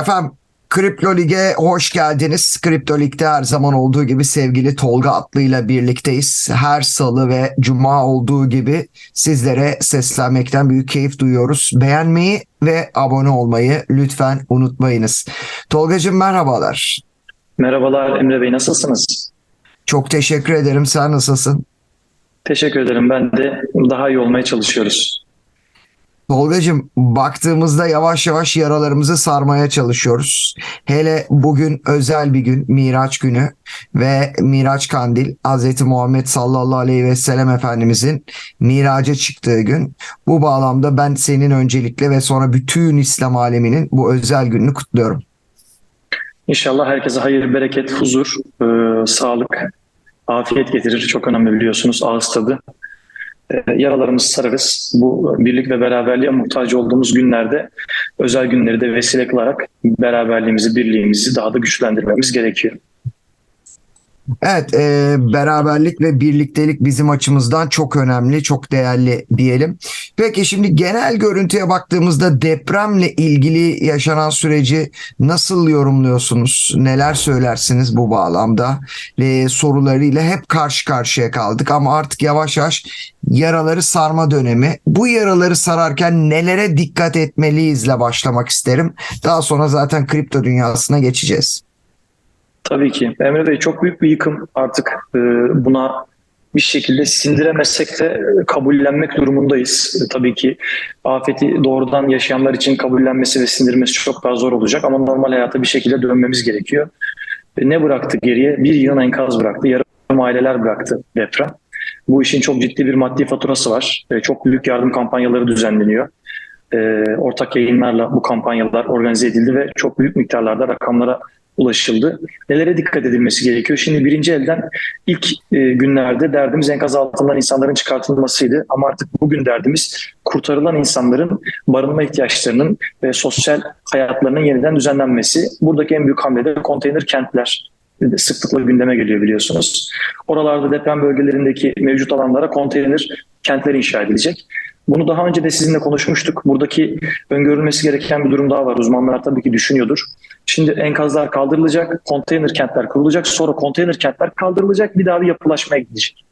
Efendim Kripto Lig'e hoş geldiniz. Kripto Lig'de her zaman olduğu gibi sevgili Tolga Atlı ile birlikteyiz. Her salı ve cuma olduğu gibi sizlere seslenmekten büyük keyif duyuyoruz. Beğenmeyi ve abone olmayı lütfen unutmayınız. Tolgacığım merhabalar. Merhabalar Emre Bey nasılsınız? Çok teşekkür ederim. Sen nasılsın? Teşekkür ederim. Ben de daha iyi olmaya çalışıyoruz. Tolgacığım baktığımızda yavaş yavaş yaralarımızı sarmaya çalışıyoruz. Hele bugün özel bir gün Miraç günü ve Miraç Kandil Hz. Muhammed sallallahu aleyhi ve sellem Efendimizin miraca çıktığı gün. Bu bağlamda ben senin öncelikle ve sonra bütün İslam aleminin bu özel gününü kutluyorum. İnşallah herkese hayır, bereket, huzur, e, sağlık, afiyet getirir. Çok önemli biliyorsunuz ağız tadı. E, yaralarımızı sararız. Bu birlik ve beraberliğe muhtaç olduğumuz günlerde özel günleri de vesile kılarak beraberliğimizi, birliğimizi daha da güçlendirmemiz gerekiyor. Evet, e, beraberlik ve birliktelik bizim açımızdan çok önemli, çok değerli diyelim. Peki şimdi genel görüntüye baktığımızda depremle ilgili yaşanan süreci nasıl yorumluyorsunuz? Neler söylersiniz bu bağlamda? E, sorularıyla hep karşı karşıya kaldık ama artık yavaş yavaş yaraları sarma dönemi. Bu yaraları sararken nelere dikkat etmeliyizle başlamak isterim. Daha sonra zaten kripto dünyasına geçeceğiz. Tabii ki. Emre Bey çok büyük bir yıkım artık e, buna bir şekilde sindiremezsek de kabullenmek durumundayız. E, tabii ki afeti doğrudan yaşayanlar için kabullenmesi ve sindirmesi çok daha zor olacak ama normal hayata bir şekilde dönmemiz gerekiyor. E, ne bıraktı geriye? Bir yığın enkaz bıraktı, yarım aileler bıraktı deprem. Bu işin çok ciddi bir maddi faturası var. E, çok büyük yardım kampanyaları düzenleniyor. E, ortak yayınlarla bu kampanyalar organize edildi ve çok büyük miktarlarda rakamlara ulaşıldı. Nelere dikkat edilmesi gerekiyor? Şimdi birinci elden ilk e, günlerde derdimiz enkaz altından insanların çıkartılmasıydı. Ama artık bugün derdimiz kurtarılan insanların barınma ihtiyaçlarının ve sosyal hayatlarının yeniden düzenlenmesi. Buradaki en büyük hamle de konteyner kentler sıklıkla gündeme geliyor biliyorsunuz. Oralarda deprem bölgelerindeki mevcut alanlara konteyner kentler inşa edilecek. Bunu daha önce de sizinle konuşmuştuk. Buradaki öngörülmesi gereken bir durum daha var. Uzmanlar tabii ki düşünüyordur. Şimdi enkazlar kaldırılacak, konteyner kentler kurulacak, sonra konteyner kentler kaldırılacak, bir daha bir yapılaşmaya gidecek.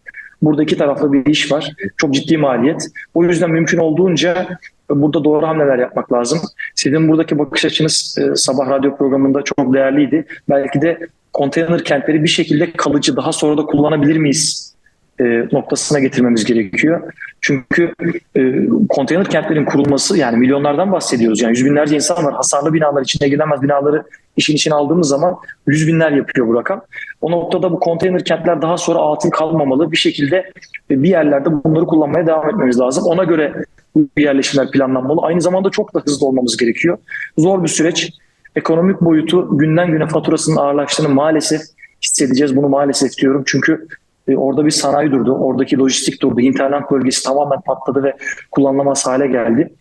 Burada iki taraflı bir iş var. Çok ciddi maliyet. O yüzden mümkün olduğunca burada doğru hamleler yapmak lazım. Sizin buradaki bakış açınız e, sabah radyo programında çok değerliydi. Belki de konteyner kentleri bir şekilde kalıcı, daha sonra da kullanabilir miyiz e, noktasına getirmemiz gerekiyor. Çünkü e, konteyner kentlerin kurulması yani milyonlardan bahsediyoruz. Yani yüz binlerce insan var. Hasarlı binalar içine giremez binaları işin içine aldığımız zaman yüz binler yapıyor bu rakam. O noktada bu konteyner kentler daha sonra atıl kalmamalı. Bir şekilde bir yerlerde bunları kullanmaya devam etmemiz lazım. Ona göre bu yerleşimler planlanmalı. Aynı zamanda çok da hızlı olmamız gerekiyor. Zor bir süreç. Ekonomik boyutu günden güne faturasının ağırlaştığını maalesef hissedeceğiz. Bunu maalesef diyorum. Çünkü e, orada bir sanayi durdu. Oradaki lojistik durdu. Hinterland bölgesi tamamen patladı ve kullanılamaz hale geldi.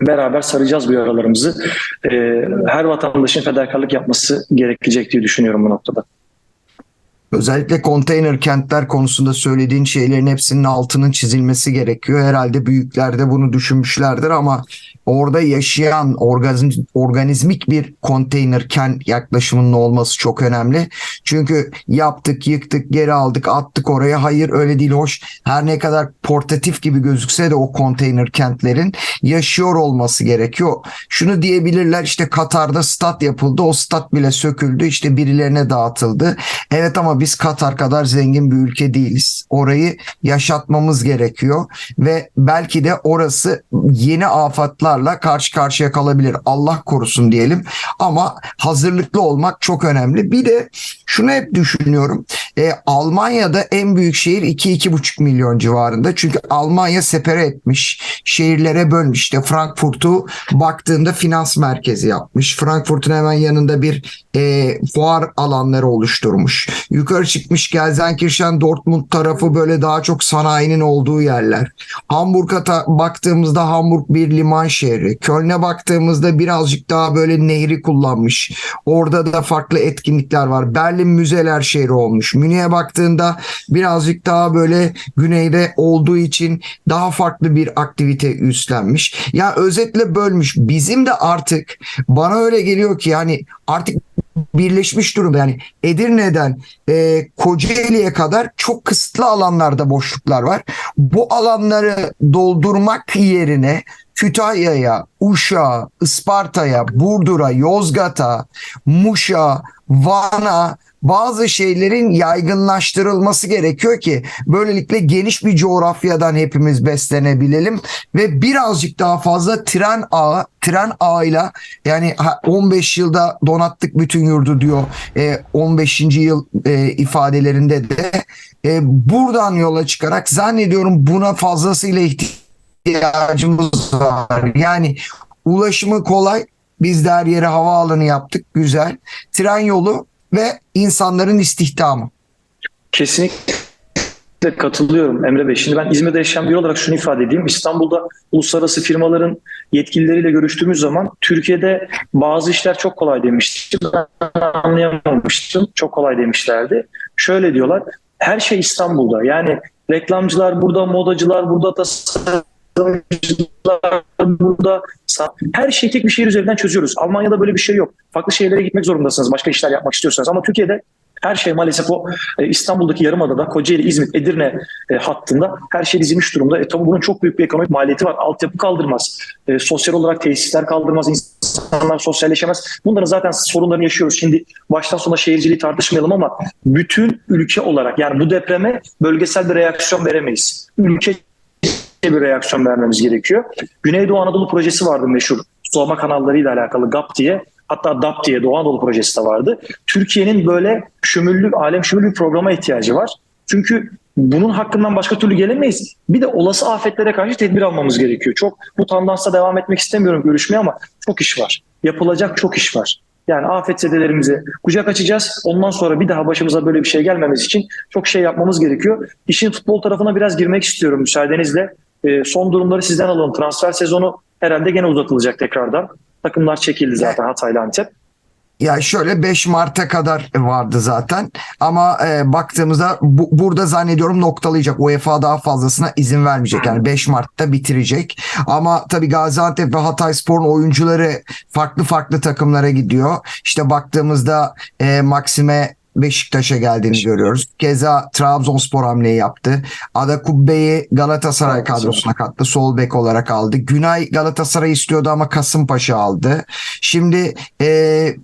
Beraber saracağız bu yaralarımızı. E, her vatandaşın fedakarlık yapması gerekecek diye düşünüyorum bu noktada. Özellikle konteyner kentler konusunda söylediğin şeylerin hepsinin altının çizilmesi gerekiyor. Herhalde büyükler de bunu düşünmüşlerdir ama orada yaşayan organizm, organizmik bir konteyner kent yaklaşımının olması çok önemli. Çünkü yaptık, yıktık, geri aldık, attık oraya. Hayır öyle değil hoş. Her ne kadar portatif gibi gözükse de o konteyner kentlerin yaşıyor olması gerekiyor. Şunu diyebilirler işte Katar'da stat yapıldı. O stat bile söküldü. işte birilerine dağıtıldı. Evet ama biz Katar kadar zengin bir ülke değiliz. Orayı yaşatmamız gerekiyor ve belki de orası yeni afatlarla karşı karşıya kalabilir. Allah korusun diyelim ama hazırlıklı olmak çok önemli. Bir de şunu hep düşünüyorum. E, Almanya'da en büyük şehir 2-2,5 milyon civarında. Çünkü Almanya separe etmiş. Şehirlere bölmüş. İşte Frankfurt'u baktığında finans merkezi yapmış. Frankfurt'un hemen yanında bir e, fuar alanları oluşturmuş. Yukarı çıkmış Gelsenkirchen Dortmund tarafı böyle daha çok sanayinin olduğu yerler. Hamburg'a ta- baktığımızda Hamburg bir liman şehri. Köln'e baktığımızda birazcık daha böyle nehri kullanmış. Orada da farklı etkinlikler var. Berlin müzeler şehri olmuş. Münih'e baktığında birazcık daha böyle güneyde olduğu için daha farklı bir aktivite üstlenmiş. Ya özetle bölmüş. Bizim de artık bana öyle geliyor ki yani artık birleşmiş durumda. Yani Edirne'den e, Kocaeli'ye kadar çok kısıtlı alanlarda boşluklar var. Bu alanları doldurmak yerine Kütahya'ya, Uşak'a, Isparta'ya, Burdur'a, Yozgat'a, Muş'a, Van'a bazı şeylerin yaygınlaştırılması gerekiyor ki böylelikle geniş bir coğrafyadan hepimiz beslenebilelim ve birazcık daha fazla tren ağı, tren ağıyla yani ha- 15 yılda donattık bütün yurdu diyor e, 15. yıl e, ifadelerinde de e, buradan yola çıkarak zannediyorum buna fazlasıyla ihtiyacımız var. Yani ulaşımı kolay. Biz de her yere havaalanı yaptık. Güzel. Tren yolu ve insanların istihdamı. Kesinlikle katılıyorum Emre Bey. Şimdi ben İzmir'de yaşayan biri olarak şunu ifade edeyim. İstanbul'da uluslararası firmaların yetkilileriyle görüştüğümüz zaman Türkiye'de bazı işler çok kolay demiştim. Ben anlayamamıştım. Çok kolay demişlerdi. Şöyle diyorlar. Her şey İstanbul'da. Yani reklamcılar burada, modacılar burada, tasarımcılar burada. Her şeyi tek bir şehir üzerinden çözüyoruz. Almanya'da böyle bir şey yok. Farklı şehirlere gitmek zorundasınız başka işler yapmak istiyorsanız. Ama Türkiye'de her şey maalesef o e, İstanbul'daki Yarımada'da Kocaeli, İzmit, Edirne e, hattında her şey dizilmiş durumda. E, tabii bunun çok büyük bir ekonomik maliyeti var. Altyapı kaldırmaz. E, sosyal olarak tesisler kaldırmaz. insanlar sosyalleşemez. Bunların zaten sorunlarını yaşıyoruz. Şimdi baştan sona şehirciliği tartışmayalım ama bütün ülke olarak yani bu depreme bölgesel bir reaksiyon veremeyiz. Ülke bir reaksiyon vermemiz gerekiyor. Güneydoğu Anadolu projesi vardı meşhur. Sulama kanallarıyla alakalı GAP diye. Hatta DAP diye Doğu Anadolu projesi de vardı. Türkiye'nin böyle şümüllü, alem şümüllü bir programa ihtiyacı var. Çünkü bunun hakkından başka türlü gelemeyiz. Bir de olası afetlere karşı tedbir almamız gerekiyor. Çok bu tandansa devam etmek istemiyorum görüşmeye ama çok iş var. Yapılacak çok iş var. Yani afetzedelerimize kucak açacağız. Ondan sonra bir daha başımıza böyle bir şey gelmemesi için çok şey yapmamız gerekiyor. İşin futbol tarafına biraz girmek istiyorum müsaadenizle. E, son durumları sizden alalım. Transfer sezonu herhalde gene uzatılacak tekrardan. Takımlar çekildi zaten Hatay'la Antep. Ya şöyle 5 Mart'a kadar vardı zaten ama e, baktığımızda bu, burada zannediyorum noktalayacak. UEFA daha fazlasına izin vermeyecek. Yani 5 Mart'ta bitirecek. Ama tabii Gaziantep ve Hatayspor'un oyuncuları farklı farklı takımlara gidiyor. İşte baktığımızda e, Maxime Beşiktaş'a geldiğini görüyoruz. Keza Trabzonspor hamleyi yaptı. Ada Kubbe'yi Galatasaray kadrosuna kattı. Sol bek olarak aldı. Günay Galatasaray istiyordu ama Kasımpaşa aldı. Şimdi e,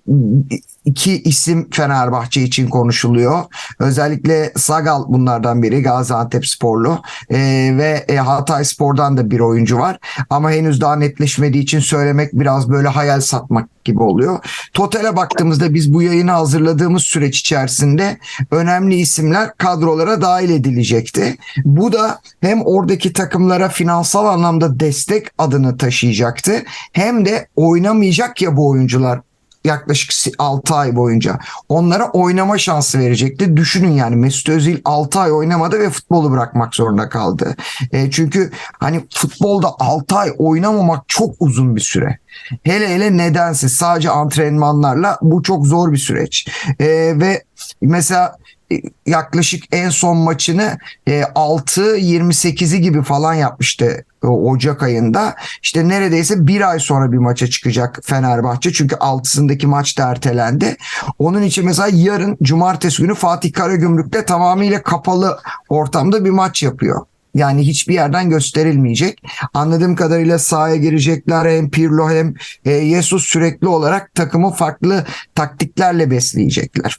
iki isim Fenerbahçe için konuşuluyor. Özellikle Sagal bunlardan biri Gaziantep sporlu e, ve e, Hatay Spor'dan da bir oyuncu var. Ama henüz daha netleşmediği için söylemek biraz böyle hayal satmak gibi oluyor. Totale baktığımızda biz bu yayını hazırladığımız süreç içerisinde önemli isimler kadrolara dahil edilecekti. Bu da hem oradaki takımlara finansal anlamda destek adını taşıyacaktı hem de oynamayacak ya bu oyuncular yaklaşık 6 ay boyunca onlara oynama şansı verecekti. Düşünün yani Mesut Özil 6 ay oynamadı ve futbolu bırakmak zorunda kaldı. E, çünkü hani futbolda 6 ay oynamamak çok uzun bir süre. Hele hele nedense sadece antrenmanlarla bu çok zor bir süreç. E, ve mesela e, yaklaşık en son maçını e, 6-28'i gibi falan yapmıştı e, Ocak ayında. İşte neredeyse bir ay sonra bir maça çıkacak Fenerbahçe. Çünkü altısındaki maç da ertelendi. Onun için mesela yarın cumartesi günü Fatih Karagümrük'te tamamıyla kapalı ortamda bir maç yapıyor. Yani hiçbir yerden gösterilmeyecek. Anladığım kadarıyla sahaya girecekler hem Pirlo hem e, Jesus sürekli olarak takımı farklı taktiklerle besleyecekler.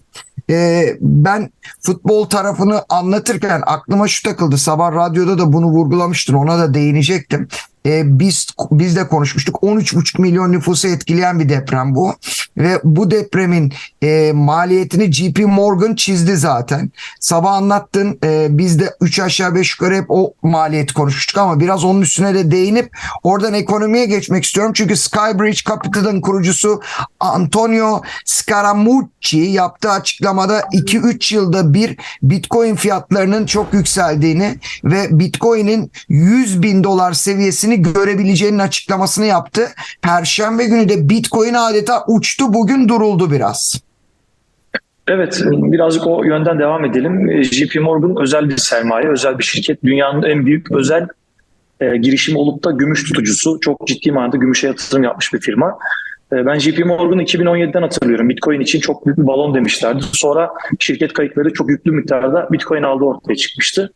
E, ben futbol tarafını anlatırken aklıma şu takıldı. Sabah radyoda da bunu vurgulamıştım. Ona da değinecektim. E, biz biz de konuşmuştuk 13,5 milyon nüfusu etkileyen bir deprem bu ve bu depremin e, maliyetini JP Morgan çizdi zaten. Sabah anlattın e, biz de 3 aşağı 5 yukarı hep o maliyet konuşmuştuk ama biraz onun üstüne de değinip oradan ekonomiye geçmek istiyorum. Çünkü Skybridge Capital'ın kurucusu Antonio Scaramucci yaptığı açıklamada 2-3 yılda bir Bitcoin fiyatlarının çok yükseldiğini ve Bitcoin'in 100 bin dolar seviyesini görebileceğinin açıklamasını yaptı. Perşembe günü de Bitcoin adeta uçtu bugün duruldu biraz. Evet, birazcık o yönden devam edelim. JP Morgan özel bir sermaye, özel bir şirket. Dünyanın en büyük özel e, girişim olup da gümüş tutucusu. Çok ciddi manada gümüşe yatırım yapmış bir firma. E, ben JP Morgan'ı 2017'den hatırlıyorum. Bitcoin için çok büyük bir balon demişlerdi. Sonra şirket kayıtları çok yüklü miktarda Bitcoin aldığı ortaya çıkmıştı.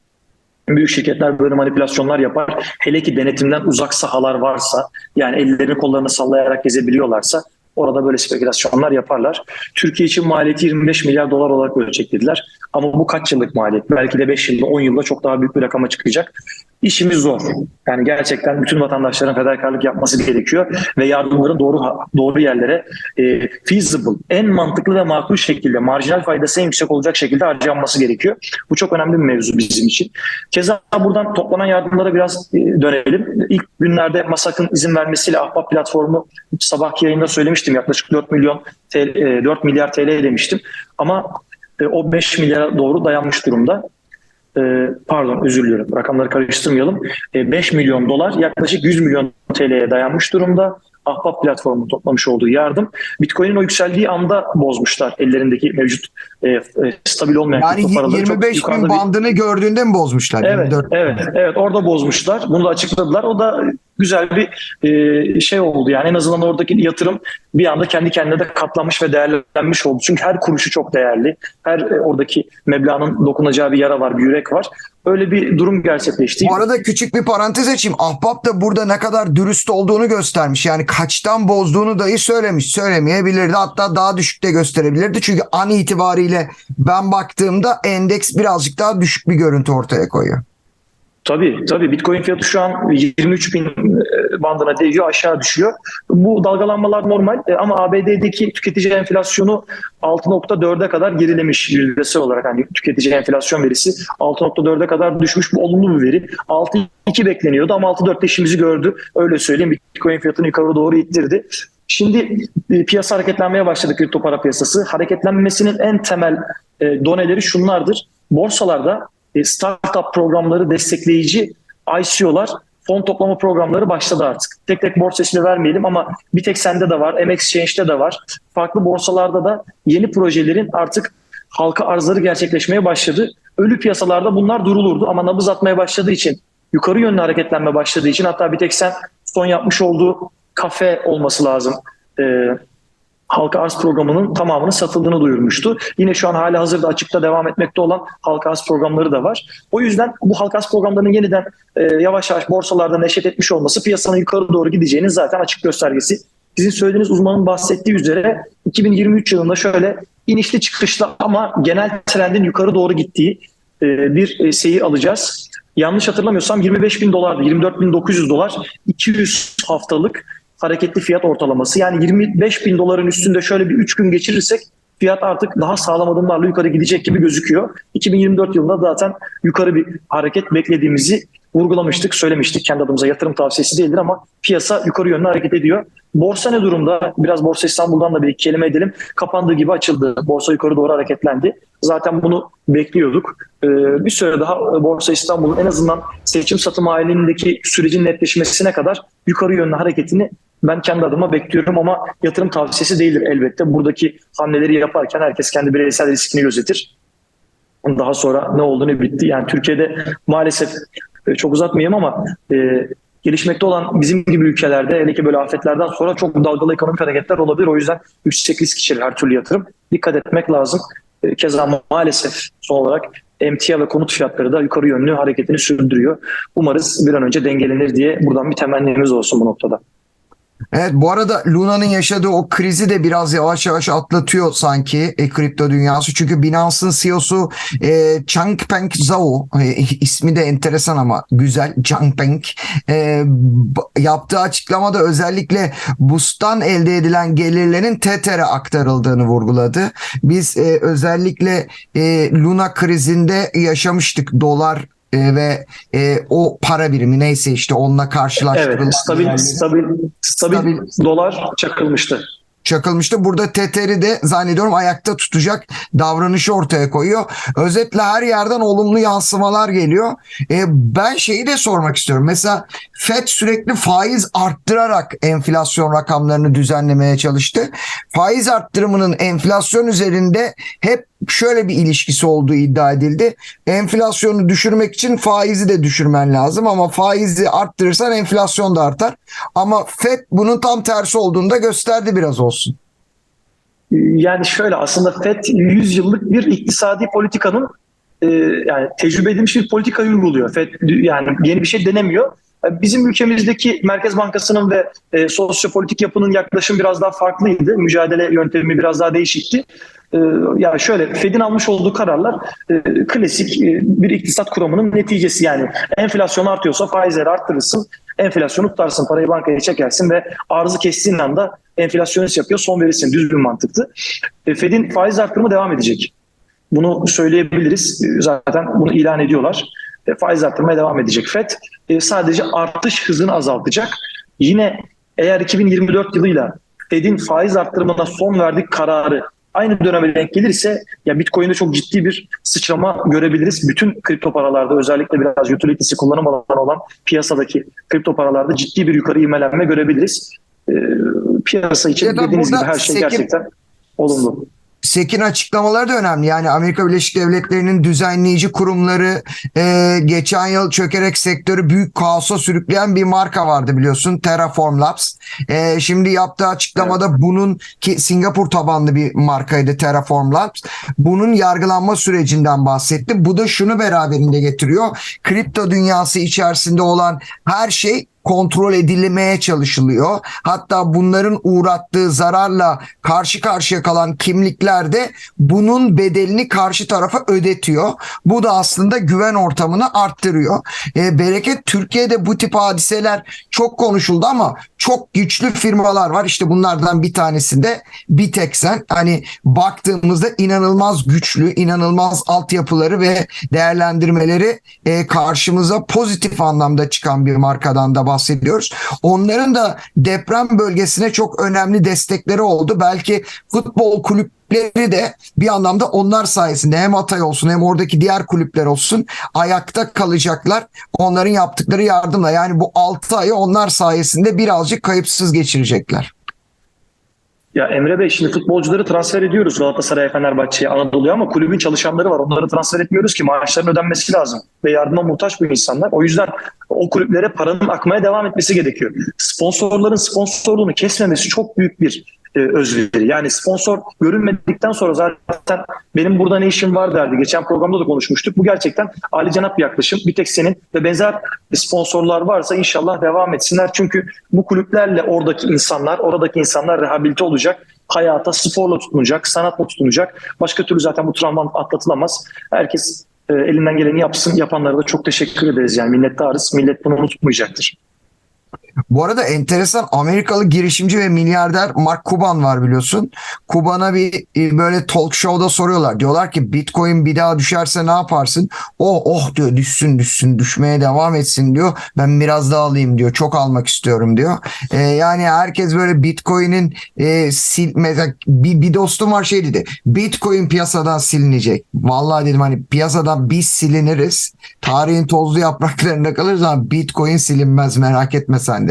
Büyük şirketler böyle manipülasyonlar yapar. Hele ki denetimden uzak sahalar varsa, yani ellerini kollarını sallayarak gezebiliyorlarsa Orada böyle spekülasyonlar yaparlar. Türkiye için maliyeti 25 milyar dolar olarak ölçeklediler. Ama bu kaç yıllık maliyet? Belki de 5 yılda 10 yılda çok daha büyük bir rakama çıkacak. İşimiz zor. Yani gerçekten bütün vatandaşların fedakarlık yapması gerekiyor ve yardımların doğru doğru yerlere e, feasible, en mantıklı ve makul şekilde, marjinal faydası en yüksek olacak şekilde harcanması gerekiyor. Bu çok önemli bir mevzu bizim için. Keza buradan toplanan yardımlara biraz e, dönelim. İlk günlerde MASAK'ın izin vermesiyle Ahbap platformu sabahki yayında söylemiştim yaklaşık 4 milyon TL, 4 milyar TL demiştim. Ama e, o 5 milyara doğru dayanmış durumda. E, pardon özür diliyorum rakamları karıştırmayalım. 5 e, milyon dolar yaklaşık 100 milyon TL'ye dayanmış durumda. Ahbap platformu toplamış olduğu yardım. Bitcoin'in o yükseldiği anda bozmuşlar ellerindeki mevcut e, e, stabil olmayan yani paraları. 25 bin bir... bandını gördüğünde mi bozmuşlar? Evet, 24. evet, evet orada bozmuşlar. Bunu da açıkladılar. O da güzel bir e, şey oldu yani en azından oradaki yatırım bir anda kendi kendine de katlanmış ve değerlenmiş oldu. Çünkü her kuruşu çok değerli. Her e, oradaki meblağın dokunacağı bir yara var, bir yürek var. Öyle bir durum gerçekleşti. Bu arada küçük bir parantez açayım. Ahbap da burada ne kadar dürüst olduğunu göstermiş. Yani kaçtan bozduğunu dahi söylemiş. Söylemeyebilirdi. Hatta daha düşük de gösterebilirdi. Çünkü an itibariyle ben baktığımda endeks birazcık daha düşük bir görüntü ortaya koyuyor. Tabii tabii Bitcoin fiyatı şu an 23 bin e, bandına değiyor aşağı düşüyor. Bu dalgalanmalar normal e, ama ABD'deki tüketici enflasyonu 6.4'e kadar gerilemiş yüzdesi olarak. hani tüketici enflasyon verisi 6.4'e kadar düşmüş bu olumlu bir veri. 6.2 bekleniyordu ama 6.4'te işimizi gördü. Öyle söyleyeyim Bitcoin fiyatını yukarı doğru ittirdi. Şimdi e, piyasa hareketlenmeye başladı kripto para piyasası. Hareketlenmesinin en temel doneleri şunlardır. Borsalarda startup programları destekleyici ICO'lar fon toplama programları başladı artık. Tek tek borsa ismi vermeyelim ama bir tek sende de var, MXChange'de de var. Farklı borsalarda da yeni projelerin artık halka arzları gerçekleşmeye başladı. Ölü piyasalarda bunlar durulurdu ama nabız atmaya başladığı için, yukarı yönlü hareketlenme başladığı için hatta bir tek sen son yapmış olduğu kafe olması lazım. Ee, halka arz programının tamamının satıldığını duyurmuştu. Yine şu an hala hazırda açıkta devam etmekte olan halka arz programları da var. O yüzden bu halka arz programlarının yeniden e, yavaş yavaş borsalarda neşet etmiş olması piyasanın yukarı doğru gideceğinin zaten açık göstergesi. Sizin söylediğiniz uzmanın bahsettiği üzere 2023 yılında şöyle inişli çıkışlı ama genel trendin yukarı doğru gittiği e, bir e, seyir alacağız. Yanlış hatırlamıyorsam 25 bin dolardı, 24 bin 900 dolar 200 haftalık hareketli fiyat ortalaması. Yani 25 bin doların üstünde şöyle bir 3 gün geçirirsek fiyat artık daha sağlam adımlarla yukarı gidecek gibi gözüküyor. 2024 yılında zaten yukarı bir hareket beklediğimizi vurgulamıştık, söylemiştik. Kendi adımıza yatırım tavsiyesi değildir ama piyasa yukarı yönlü hareket ediyor. Borsa ne durumda? Biraz Borsa İstanbul'dan da bir kelime edelim. Kapandığı gibi açıldı. Borsa yukarı doğru hareketlendi. Zaten bunu bekliyorduk. Ee, bir süre daha Borsa İstanbul'un en azından seçim satım halindeki sürecin netleşmesine kadar yukarı yönlü hareketini ben kendi adıma bekliyorum ama yatırım tavsiyesi değildir elbette. Buradaki hamleleri yaparken herkes kendi bireysel riskini gözetir. Daha sonra ne oldu ne bitti. Yani Türkiye'de maalesef e, çok uzatmayayım ama e, gelişmekte olan bizim gibi ülkelerde hele ki böyle afetlerden sonra çok dalgalı ekonomik hareketler olabilir. O yüzden yüksek risk içerir her türlü yatırım. Dikkat etmek lazım. E, keza maalesef son olarak emtia ve konut fiyatları da yukarı yönlü hareketini sürdürüyor. Umarız bir an önce dengelenir diye buradan bir temennimiz olsun bu noktada. Evet bu arada Luna'nın yaşadığı o krizi de biraz yavaş yavaş atlatıyor sanki e, kripto dünyası. Çünkü Binance'ın CEO'su e, Changpeng Zhao e, ismi de enteresan ama güzel Changpeng e, yaptığı açıklamada özellikle BUS'tan elde edilen gelirlerin Tether'e aktarıldığını vurguladı. Biz e, özellikle e, Luna krizinde yaşamıştık dolar e, ve e, o para birimi neyse işte onunla karşılaştırılan Evet, stabil, stabil, stabil, Stabil. dolar çakılmıştı. çakılmıştı. Burada Tether'i de zannediyorum ayakta tutacak davranışı ortaya koyuyor. Özetle her yerden olumlu yansımalar geliyor. E, ben şeyi de sormak istiyorum. Mesela FED sürekli faiz arttırarak enflasyon rakamlarını düzenlemeye çalıştı. Faiz arttırımının enflasyon üzerinde hep şöyle bir ilişkisi olduğu iddia edildi. Enflasyonu düşürmek için faizi de düşürmen lazım ama faizi arttırırsan enflasyon da artar. Ama FED bunun tam tersi olduğunu da gösterdi biraz olsun. Yani şöyle aslında FED 100 yıllık bir iktisadi politikanın e, yani tecrübe edilmiş bir politikayı uyguluyor. FED yani yeni bir şey denemiyor. Bizim ülkemizdeki Merkez Bankası'nın ve e, sosyopolitik yapının yaklaşım biraz daha farklıydı. Mücadele yöntemi biraz daha değişikti. E, yani şöyle Fed'in almış olduğu kararlar e, klasik e, bir iktisat kuramının neticesi yani enflasyon artıyorsa faizleri arttırırsın, enflasyonu tutarsın, parayı bankaya çekersin ve arzı kestiğin anda enflasyonist yapıyor, son verirsin. Düz bir mantıktı. E, Fed'in faiz arttırımı devam edecek. Bunu söyleyebiliriz. E, Zaten bunu ilan ediyorlar. Faiz arttırmaya devam edecek. FED e, sadece artış hızını azaltacak. Yine eğer 2024 yılıyla Fed'in faiz arttırımına son verdik kararı aynı döneme denk gelirse ya Bitcoin'de çok ciddi bir sıçrama görebiliriz. Bütün kripto paralarda özellikle biraz utility'si kullanım alanı olan piyasadaki kripto paralarda ciddi bir yukarı ivmelenme görebiliriz. E, piyasa için Ya dediğiniz gibi her şey sekim- gerçekten olumlu. Sekin açıklamaları da önemli. Yani Amerika Birleşik Devletleri'nin düzenleyici kurumları e, geçen yıl çökerek sektörü büyük kaosa sürükleyen bir marka vardı biliyorsun. Terraform Labs. E, şimdi yaptığı açıklamada bunun ki Singapur tabanlı bir markaydı Terraform Labs. Bunun yargılanma sürecinden bahsetti. Bu da şunu beraberinde getiriyor. Kripto dünyası içerisinde olan her şey kontrol edilmeye çalışılıyor. Hatta bunların uğrattığı zararla karşı karşıya kalan kimlikler de bunun bedelini karşı tarafa ödetiyor. Bu da aslında güven ortamını arttırıyor. E, bereket Türkiye'de bu tip hadiseler çok konuşuldu ama çok güçlü firmalar var. İşte bunlardan bir tanesinde Bitexen. Hani baktığımızda inanılmaz güçlü, inanılmaz altyapıları ve değerlendirmeleri e, karşımıza pozitif anlamda çıkan bir markadan da bahsediyoruz. Onların da deprem bölgesine çok önemli destekleri oldu. Belki futbol kulüpleri de bir anlamda onlar sayesinde hem Hatay olsun hem oradaki diğer kulüpler olsun ayakta kalacaklar. Onların yaptıkları yardımla yani bu 6 ayı onlar sayesinde birazcık kayıpsız geçirecekler. Ya Emre Bey şimdi futbolcuları transfer ediyoruz Galatasaray, Fenerbahçe'ye, Anadolu'ya ama kulübün çalışanları var. Onları transfer etmiyoruz ki maaşların ödenmesi lazım. Ve yardıma muhtaç bu insanlar. O yüzden o kulüplere paranın akmaya devam etmesi gerekiyor. Sponsorların sponsorluğunu kesmemesi çok büyük bir e, özveri. Yani sponsor görünmedikten sonra zaten benim burada ne işim var derdi. Geçen programda da konuşmuştuk. Bu gerçekten Ali Cenap bir yaklaşım. Bir tek senin ve benzer sponsorlar varsa inşallah devam etsinler. Çünkü bu kulüplerle oradaki insanlar, oradaki insanlar rehabilite olacak. Hayata sporla tutunacak, sanatla tutunacak. Başka türlü zaten bu travma atlatılamaz. Herkes e, elinden geleni yapsın. Yapanlara da çok teşekkür ederiz. Yani minnettarız. Millet bunu unutmayacağdır. Bu arada enteresan Amerikalı girişimci ve milyarder Mark Cuban var biliyorsun. Cuban'a bir e, böyle talk show'da soruyorlar. Diyorlar ki Bitcoin bir daha düşerse ne yaparsın? Oh oh diyor düşsün düşsün düşmeye devam etsin diyor. Ben biraz daha alayım diyor. Çok almak istiyorum diyor. E, yani herkes böyle Bitcoin'in e, sil mesela bir, bir dostum var şey dedi. Bitcoin piyasadan silinecek. Vallahi dedim hani piyasadan biz siliniriz. Tarihin tozlu yapraklarında kalırız ama Bitcoin silinmez merak etme sen.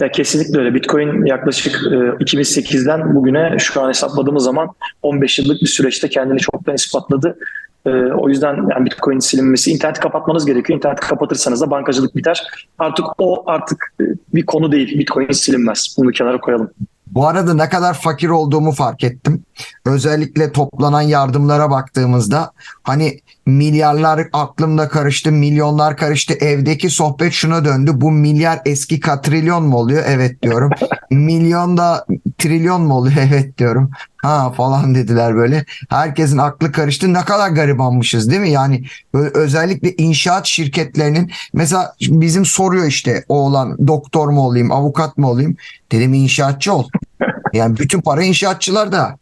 Ya kesinlikle öyle. Bitcoin yaklaşık e, 2008'den bugüne şu an hesapladığımız zaman 15 yıllık bir süreçte kendini çoktan ispatladı. E, o yüzden yani Bitcoin silinmesi, interneti kapatmanız gerekiyor. İnterneti kapatırsanız da bankacılık biter. Artık o artık e, bir konu değil. Bitcoin silinmez. Bunu kenara koyalım. Bu arada ne kadar fakir olduğumu fark ettim. Özellikle toplanan yardımlara baktığımızda hani milyarlar aklımda karıştı, milyonlar karıştı. Evdeki sohbet şuna döndü. Bu milyar eski katrilyon mu oluyor? Evet diyorum. Milyon da trilyon mu oluyor? Evet diyorum. Ha falan dediler böyle. Herkesin aklı karıştı. Ne kadar garibanmışız değil mi? Yani böyle özellikle inşaat şirketlerinin mesela bizim soruyor işte oğlan doktor mu olayım, avukat mı olayım? Dedim inşaatçı ol. Yani bütün para inşaatçılarda.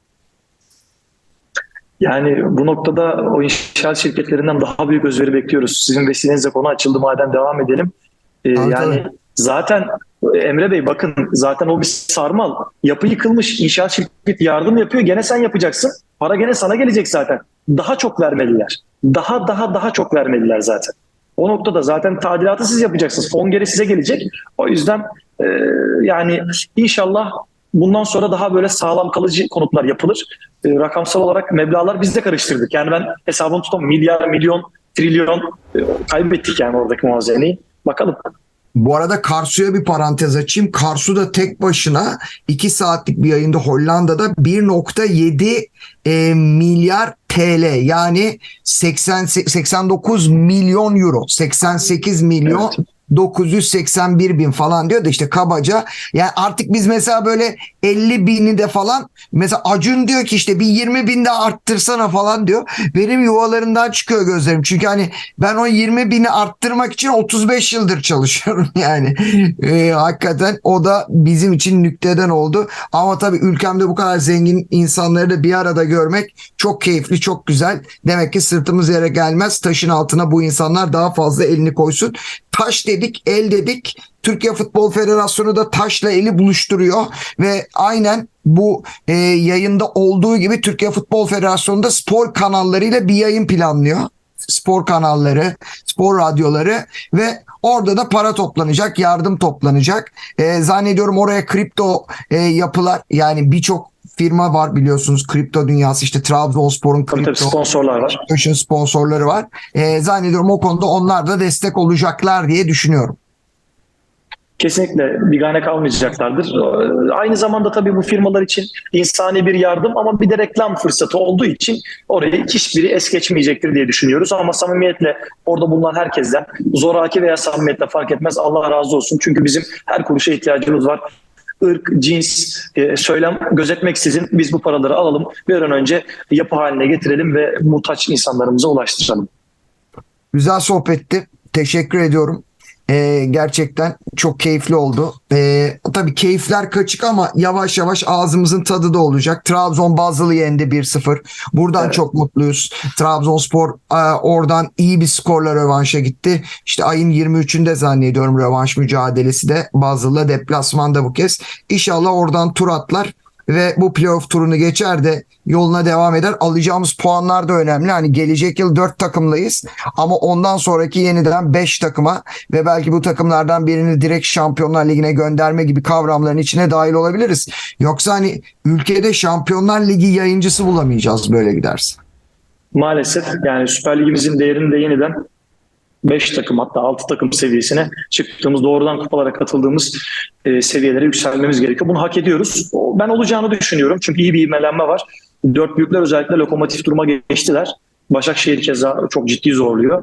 Yani bu noktada o inşaat şirketlerinden daha büyük özveri bekliyoruz. Sizin vesilenizle konu açıldı madem devam edelim. Ee, yani zaten Emre Bey bakın zaten o bir sarmal. Yapı yıkılmış inşaat şirketi yardım yapıyor. Gene sen yapacaksın. Para gene sana gelecek zaten. Daha çok vermeliler. Daha daha daha çok vermeliler zaten. O noktada zaten tadilatı siz yapacaksınız. Fon geri size gelecek. O yüzden e, yani inşallah bundan sonra daha böyle sağlam kalıcı konutlar yapılır. E, rakamsal olarak meblağlar biz de karıştırdık. Yani ben hesabını tutamam. Milyar, milyon, trilyon e, kaybettik yani oradaki muazeneyi. Bakalım. Bu arada Karsu'ya bir parantez açayım. Karsu da tek başına 2 saatlik bir yayında Hollanda'da 1.7 e, milyar TL yani 80 89 milyon euro 88 milyon Evet. 981 bin falan diyor da işte kabaca yani artık biz mesela böyle 50 bini de falan mesela Acun diyor ki işte bir 20 bin de arttırsana falan diyor. Benim yuvalarından çıkıyor gözlerim. Çünkü hani ben o 20 bini arttırmak için 35 yıldır çalışıyorum yani. Ee, hakikaten o da bizim için nükteden oldu. Ama tabii ülkemde bu kadar zengin insanları da bir arada görmek çok keyifli, çok güzel. Demek ki sırtımız yere gelmez. Taşın altına bu insanlar daha fazla elini koysun. Taş dedik, el dedik. Türkiye Futbol Federasyonu da taşla eli buluşturuyor ve aynen bu e, yayında olduğu gibi Türkiye Futbol Federasyonu da spor kanallarıyla bir yayın planlıyor. Spor kanalları, spor radyoları ve orada da para toplanacak, yardım toplanacak. E, zannediyorum oraya kripto e, yapılar yani birçok firma var biliyorsunuz kripto dünyası işte Trabzonspor'un tabii kripto sponsorlar var. Sponsorları var. E, zannediyorum o konuda onlar da destek olacaklar diye düşünüyorum. Kesinlikle bigane kalmayacaklardır. Aynı zamanda tabii bu firmalar için insani bir yardım ama bir de reklam fırsatı olduğu için orayı hiçbiri es geçmeyecektir diye düşünüyoruz. Ama samimiyetle orada bulunan herkesten zoraki veya samimiyetle fark etmez Allah razı olsun. Çünkü bizim her kuruşa ihtiyacımız var. Irk, cins, e, söylem gözetmeksizin biz bu paraları alalım bir an önce yapı haline getirelim ve muhtaç insanlarımıza ulaştıralım. Güzel sohbetti. Teşekkür ediyorum. Ee, gerçekten çok keyifli oldu. Ee, tabii keyifler kaçık ama yavaş yavaş ağzımızın tadı da olacak. Trabzon Basıl'ı yendi 1-0. Buradan Evet. çok mutluyuz. Trabzonspor e, oradan iyi bir skorla rövanşa gitti. İşte ayın 23'ünde zannediyorum rövanş mücadelesi de Basıl'la deplasmanda bu kez. İnşallah oradan tur atlar ve bu playoff turunu geçer de yoluna devam eder. Alacağımız puanlar da önemli. Hani gelecek yıl 4 takımlayız ama ondan sonraki yeniden 5 takıma ve belki bu takımlardan birini direkt Şampiyonlar Ligi'ne gönderme gibi kavramların içine dahil olabiliriz. Yoksa hani ülkede Şampiyonlar Ligi yayıncısı bulamayacağız böyle giderse. Maalesef yani Süper Ligimizin değerini de yeniden 5 takım hatta 6 takım seviyesine çıktığımız doğrudan kupalara katıldığımız e, seviyelere yükselmemiz gerekiyor. Bunu hak ediyoruz. Ben olacağını düşünüyorum çünkü iyi bir ivmelenme var. Dört büyükler özellikle lokomotif duruma geçtiler. Başakşehir keza çok ciddi zorluyor.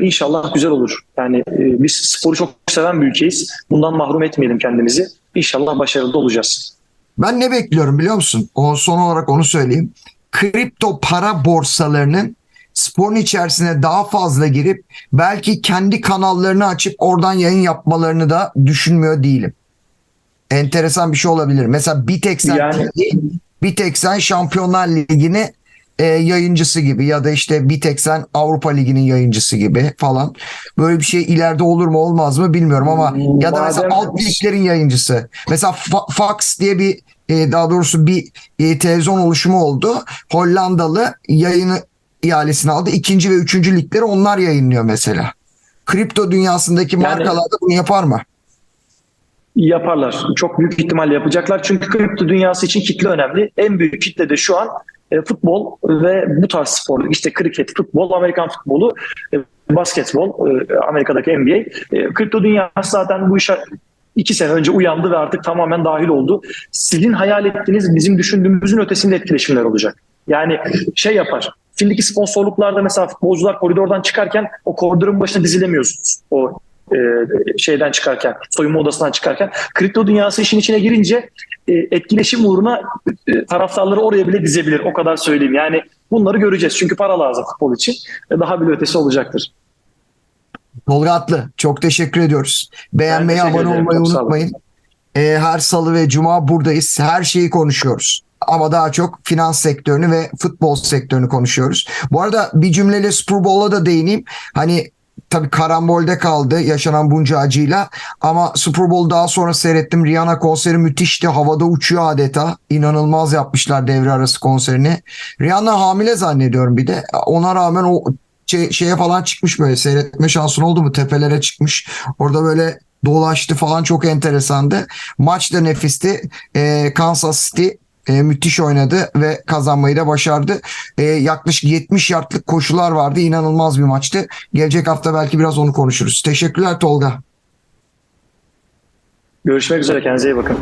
İnşallah güzel olur. Yani e, biz sporu çok seven bir ülkeyiz. Bundan mahrum etmeyelim kendimizi. İnşallah başarılı olacağız. Ben ne bekliyorum biliyor musun? O son olarak onu söyleyeyim. Kripto para borsalarının sporun içerisine daha fazla girip belki kendi kanallarını açıp oradan yayın yapmalarını da düşünmüyor değilim. Enteresan bir şey olabilir. Mesela Bitexen Yani- Bitexen Şampiyonlar Ligi'ni e, yayıncısı gibi ya da işte Bitexen Avrupa Ligi'nin yayıncısı gibi falan. Böyle bir şey ileride olur mu olmaz mı bilmiyorum ama ya da mesela alt liglerin yayıncısı. Mesela Fa- Fox diye bir e, daha doğrusu bir e, televizyon oluşumu oldu. Hollandalı yayını ihalesini aldı. İkinci ve üçüncü ligleri onlar yayınlıyor mesela. Kripto dünyasındaki markalar da bunu yapar mı? Yaparlar. Çok büyük ihtimalle yapacaklar. Çünkü kripto dünyası için kitle önemli. En büyük kitle de şu an e, futbol ve bu tarz spor. İşte kriket, futbol, Amerikan futbolu, e, basketbol, e, Amerika'daki NBA. E, kripto dünyası zaten bu işe iki sene önce uyandı ve artık tamamen dahil oldu. Sizin hayal ettiğiniz bizim düşündüğümüzün ötesinde etkileşimler olacak. Yani şey yapar. Şimdiki sponsorluklarda mesela futbolcular koridordan çıkarken o koridorun başına dizilemiyorsunuz. O e, şeyden çıkarken, soyunma odasından çıkarken. Kripto dünyası işin içine girince e, etkileşim uğruna e, taraftarları oraya bile dizebilir. O kadar söyleyeyim. Yani bunları göreceğiz. Çünkü para lazım futbol için. E, daha bile ötesi olacaktır. Tolga Atlı çok teşekkür ediyoruz. Beğenmeyi, teşekkür abone ederim. olmayı Çok unutmayın. Ee, her salı ve cuma buradayız. Her şeyi konuşuyoruz. Ama daha çok finans sektörünü ve futbol sektörünü konuşuyoruz. Bu arada bir cümleyle Super Bowl'a da değineyim. Hani tabii karambolde kaldı yaşanan bunca acıyla. Ama Super Bowl daha sonra seyrettim. Rihanna konseri müthişti. Havada uçuyor adeta. İnanılmaz yapmışlar devre arası konserini. Rihanna hamile zannediyorum bir de. Ona rağmen o şey- şeye falan çıkmış böyle seyretme şansın oldu mu tepelere çıkmış orada böyle dolaştı falan çok enteresandı. Maç da nefisti. Ee, Kansas City e, müthiş oynadı ve kazanmayı da başardı. Ee, yaklaşık 70 yardlık koşular vardı. İnanılmaz bir maçtı. Gelecek hafta belki biraz onu konuşuruz. Teşekkürler Tolga. Görüşmek üzere. Kendinize iyi bakın.